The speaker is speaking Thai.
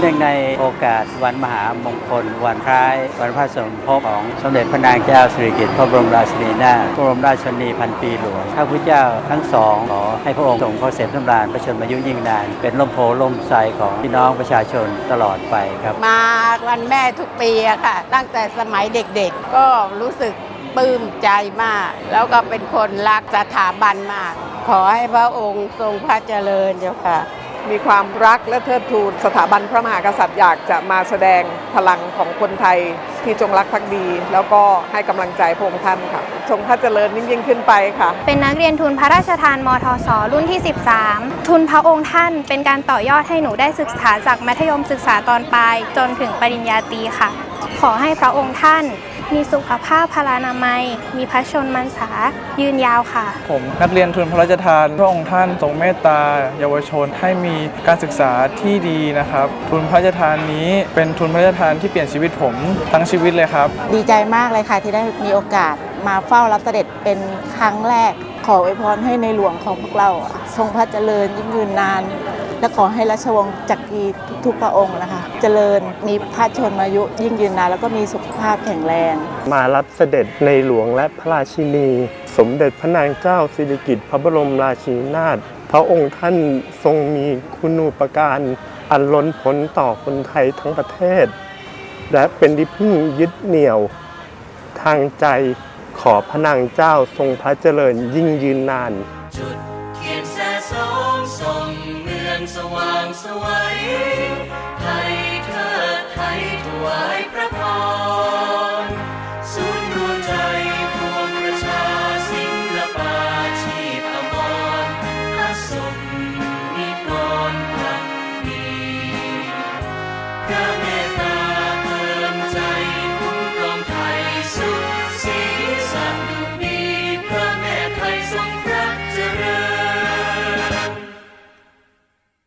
เนื่องในโอกาสวันมหามงคล วันคล้าย วันพระสมภพของสมเด็จพระนางเจ้าสิริกิติ์พระบรมราชินีนาถพระบรมราชชนีพันปีหลวงข้าพุทธเจ้าทั้งสองขอให้พระองค์ทรงพระเสด็จสำราญพระชนมายุยิ่งนาน เป็นล่มโพล่มไทรของพี่น้องประชาชนตลอดไปครับ มาวันแม่ทุกปีอะค่ะ ตั้งแต่สมัยเด็กๆ ก็รู้สึกปลื้มใจมาก แล้วก็เป็นคนรักสถาบันมาก ขอให้พระองค์ทรงพระเจริญเจ้าค่ะ มีความรักและเทิดทูนสถาบันพระมหากษัตริย์อยากจะมาแสดงพลังของคนไทยที่จงรักภักดี แล้วก็ให้กำลังใจพระองค์ท่านค่ะทรงพระเจริญยิ่งยิ่งขึ้นไปค่ะ เป็นนักเรียนทุนพระราชทานมทศรุ่นที่ 13 ทุนพระองค์ท่านเป็นการต่อยอดให้หนูได้ศึกษาจากมัธยมศึกษาตอนปลายจนถึงปริญญาตรีค่ะ ขอให้พระองค์ท่าน มีสุขภาพพลานามัย มีพระชนมันษายืนยาวค่ะ ผมนักเรียนทุนพระราชทาน พระองค์ท่านทรงเมตตา เยาวชนให้มีการศึกษาที่ดีนะครับ ทุนพระราชทานนี้เป็นทุนพระราชทานที่เปลี่ยนชีวิตผมทั้งชีวิตเลยครับ ดีใจมากเลยค่ะที่ได้มีโอกาสมาเฝ้ารับเสด็จเป็นครั้งแรก ขออวยพรให้ในหลวงของพวกเราอะทรงพระเจริญยิ่งยืนนาน และขอให้ราชวงศ์จักรีทุกพระองค์นะคะเจริญมีพระชนมายุยิ่งยืนนานแล้วก็มีสุขภาพแข็งแรง มารับเสด็จในหลวงและพระราชินี สมเด็จพระนางเจ้าสิริกิติ์พระบรมราชินีนาถพระองค์ท่านทรงมีคุณูปการอันล้นพ้นต่อคนไทยทั้งประเทศ และเป็นที่พึ่งยึดเหนี่ยว ทางใจขอพระนางเจ้าทรงพระเจริญยิ่งยืนนาน จุดเทียนแสสองส่องเมืองสว่างสวัยไทย